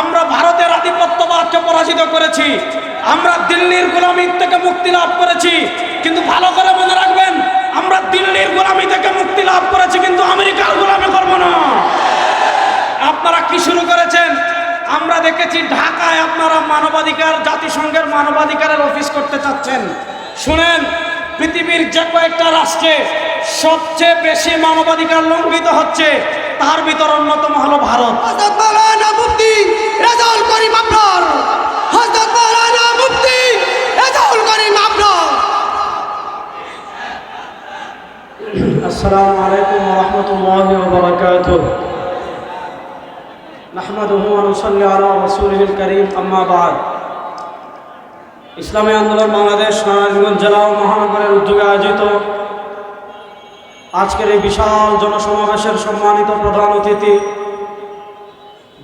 আমরা ভারতের আধিপত্যবাদকে পরাজিত করেছি। আমরা দিল্লির গোলামি থেকে মুক্তি লাভ করেছি। কিন্তু ভালো করে মনে রাখবেন, আমরা দিল্লির গোলামি থেকে মুক্তি লাভ করেছি, কিন্তু আমেরিকার গোলামি করব না। আপনারা কি শুরু করেছেন? আমরা দেখেছি ঢাকায় আপনারা মানবাধিকার, জাতিসংঘের মানবাধিকারের অফিস করতে চাচ্ছেন। শুনেন, পৃথিবীর যে কয়েকটা রাষ্ট্রে সবচেয়ে বেশি মানবাধিকার লঙ্ঘিত হচ্ছে, তার ভিতর অন্যতম হলো ভারত। রেজাউল করিম আবরার, হযরত মাওলানা মুফতি রেজাউল করিম ইসলামী আন্দোলন বাংলাদেশ, নারায়ণগঞ্জ জেলা ও মহানগরের উদ্যোগে আয়োজিত আজকের এই বিশাল জনসমাবেশের সম্মানিত প্রধান অতিথি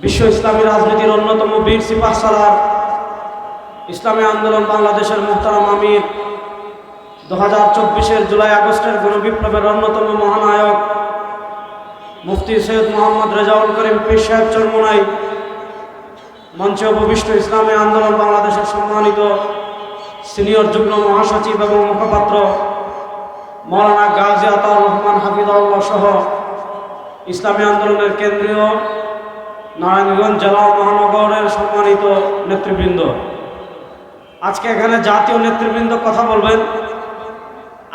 বিশ্ব ইসলামী রাজনীতির অন্যতম বীর সিপাহ সালার ইসলামী আন্দোলন বাংলাদেশের মোহতারাম আমির। দু হাজার চব্বিশের জুলাই আগস্টের গণবিপ্লবের অন্যতম মহানায়ক মুফতি সৈয়দ মোহাম্মদ রেজাউল করিম পীর সাহেব চরমোনাই মঞ্চে উপবিষ্ট ইসলামী আন্দোলন বাংলাদেশের সম্মানিত সিনিয়র যুগ্ম মহাসচিব এবং মুখপাত্র মৌলানা গাজী আতাউর রহমান হাফিদুল্লাহ সহ ইসলামী আন্দোলনের কেন্দ্রীয় নারায়ণগঞ্জ জেলা মহানগরের সম্মানিত নেতৃবৃন্দ। আজকে এখানে জাতীয় নেতৃবৃন্দ কথা বলবেন।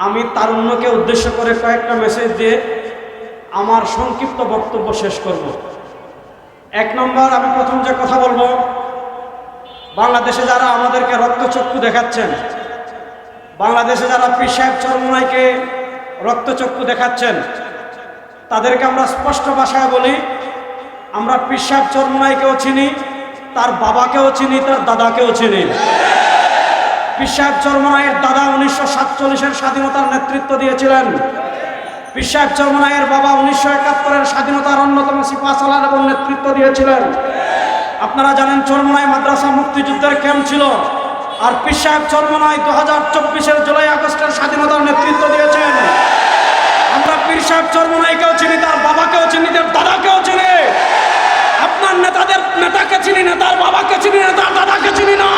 আমি তারুণ্যকে উদ্দেশ্য করে কয়েকটা মেসেজ দিয়ে আমার সংক্ষিপ্ত বক্তব্য শেষ করব। এক নম্বর, আমি প্রথম যে কথা বলব, বাংলাদেশে যারা আমাদেরকে রক্তচক্ষু দেখাচ্ছেন, বাংলাদেশে যারা পীর সাহেব চরমনাইকে রক্তচক্ষু দেখাচ্ছেন, তাদেরকে আমরা স্পষ্ট ভাষায় বলি আমরা সাহেব চরমনাইকেও চিনি, তার বাবাকেও চিনি, তার দাদাকেও চিনি। পীর সাহেব চরমনাইয়ের দাদা উনিশশো সাতচল্লিশের স্বাধীনতার নেতৃত্ব দিয়েছিলেন। পীর সাহেব চরমনাইয়ের বাবা উনিশশো একাত্তরের স্বাধীনতার অন্যতম সিপা সালার এবং নেতৃত্ব দিয়েছিলেন। আপনারা জানেন চরমনাই মাদ্রাসা মুক্তিযুদ্ধের ক্যাম্প ছিল। আর সাহেব চরমনাই দু হাজার চব্বিশের জুলাই আগস্টের নেতাদের নেতাকে চিনি না তার বাবাকে চিনি না তার দাদাকে চিনি না।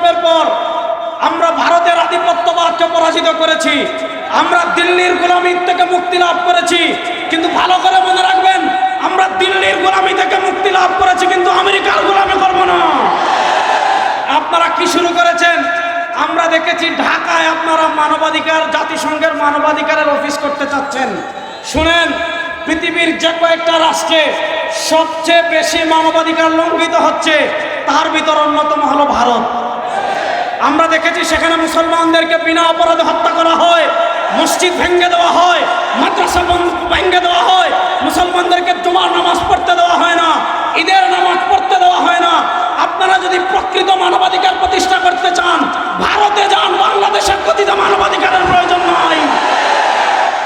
গণবিপ্লবের পর আমরা ভারতের আধিপত্যবাদকে পরাজিত করেছি। আমরা দিল্লির গোলামি থেকে মুক্তি লাভ করেছি। কিন্তু ভালো করে মনে রাখবেন, আমরা দিল্লির গোলামি থেকে মুক্তি লাভ করেছি, কিন্তু আমেরিকার গোলামি করব না। আপনারা কি শুরু করেছেন? আমরা দেখেছি ঢাকায় আপনারা মানবাধিকার, জাতিসংঘের মানবাধিকারের অফিস করতে চাচ্ছেন। শুনেন, পৃথিবীর যে কয়েকটা রাষ্ট্রে সবচেয়ে বেশি মানবাধিকার লঙ্ঘিত হচ্ছে, তার ভিতর অন্যতম হলো ভারত। আমরা দেখেছি সেখানে মুসলমানদেরকে বিনা অপরাধে হত্যা করা হয়, মসজিদ ভেঙে দেওয়া হয়, মাদ্রাসা ভেঙে দেওয়া হয়, মুসলমানদেরকে তোমার নামাজ পড়তে দেওয়া হয় না ঈদের নামাজ পড়তে দেওয়া হয় না আপনারা যদি প্রকৃত মানবাধিকার প্রতিষ্ঠা করতে চান ভারতে যান বাংলাদেশের কথিত মানবাধিকারের প্রয়োজন নয়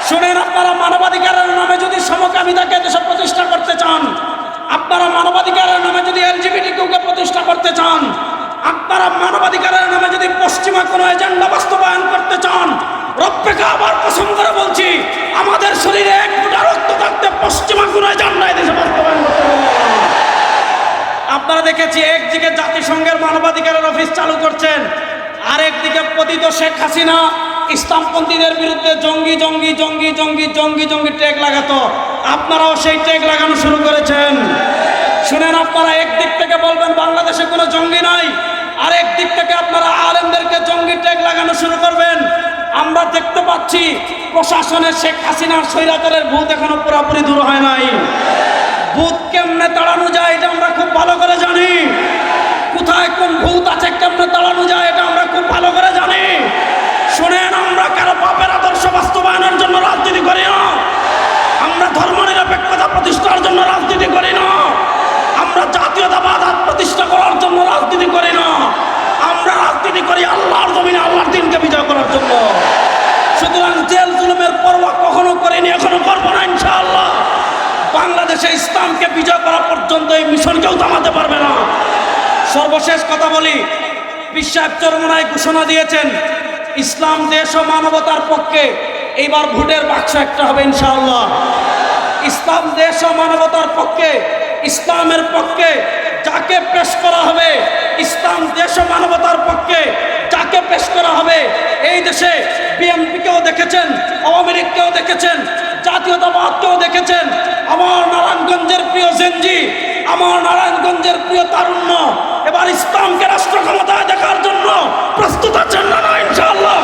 শুনেন আপনারা মানবাধিকারের নামে যদি সমকামিতাকে দেশে প্রতিষ্ঠা করতে চান আপনারা মানবাধিকারের নামে যদি এলজিবিটি কে প্রতিষ্ঠা করতে চান আপনারা মানবাধিকারের নামে যদি পশ্চিমা কোনো এজেন্ডা বাস্তবায়ন করতে চান রব্বেকে আবার পছন্দ করে বলছি, আমাদের শরীরে এক ফুটা রক্ত থাকতে পশ্চিমা কোনো এজেন্ডা এদেশে বাস্তবায়ন করতে আপনারা দেখেছি, একদিকে জাতিসংঘের মানবাধিকারের অফিস চালু করছেন, আরেকদিকে পতিত শেখ হাসিনা ইসলামপন্থীদের বিরুদ্ধে জঙ্গি জঙ্গি জঙ্গি জঙ্গি জঙ্গি জঙ্গি ট্যাগ লাগাতো। আপনারাও সেই ট্যাগ লাগানো শুরু করেছেন। শুনেন আপনারা, একদিক থেকে বলবেন, বাংলাদেশে কোনো জঙ্গি নাই আরেক দিক থেকে আপনারা আলেমদেরকে জঙ্গি ট্যাগ লাগানো শুরু করবেন। আমরা দেখতে পাচ্ছি প্রশাসনের শেখ হাসিনার স্বৈরাচারের ভূত এখনও পুরোপুরি দূর হয় নাই। ভূত কেমনে তাড়ানো যায় এটা আমরা খুব ভালো করে জানি। কোথায় কোন ভূত আছে কেমনে তাড়ানো যায় এটা আমরা খুব ভালো করে জানি শুনেন আমরা কারও পাপের আদর্শ বাস্তবায়নের জন্য রাজনীতি করি না আমরা ধর্ম নিরপেক্ষতা প্রতিষ্ঠার জন্য রাজনীতি করি না আমরা জাতীয়তাবাদ আর প্রতিষ্ঠা করার জন্য রাজনীতি করি না আমরা রাজনীতি করি আল্লাহর জমিনে আল্লাহর দিনকে বিজয় করার জন্য সুতরাং জেল জুলুমের পরোয়া কখনো করিনি এখনও করব না ইনশাআল্লাহ বাংলাদেশে ইসলামকে বিজয় করা পর্যন্ত এই মিশন কেউ থামাতে পারবে না। সর্বশেষ কথা বলি বিশ্বাস চরমনায় ঘোষণা দিয়েছেন, ইসলাম, দেশ ও মানবতার পক্ষে এইবার ভোটের বাক্স একটা হবে ইনশাআল্লাহ। ইসলাম, দেশ ও মানবতার পক্ষে, ইসলামের পক্ষে যাকে পেশ করা হবে, ইসলাম, দেশ ও মানবতার পক্ষে যাকে পেশ করা হবে, এই দেশে বিএনপিকেও দেখেছেন, আওয়ামী লীগকেও দেখেছেন জাতীয়তাবাদকেও দেখেছেন? আমার নারায়ণগঞ্জের প্রিয় সেনজি আমার নারায়ণগঞ্জের প্রিয় তারুণ্য, এবার ইসলামকে রাষ্ট্র ক্ষমতায় দেখার জন্য প্রস্তুত আছেন না, ইনশাআল্লাহ?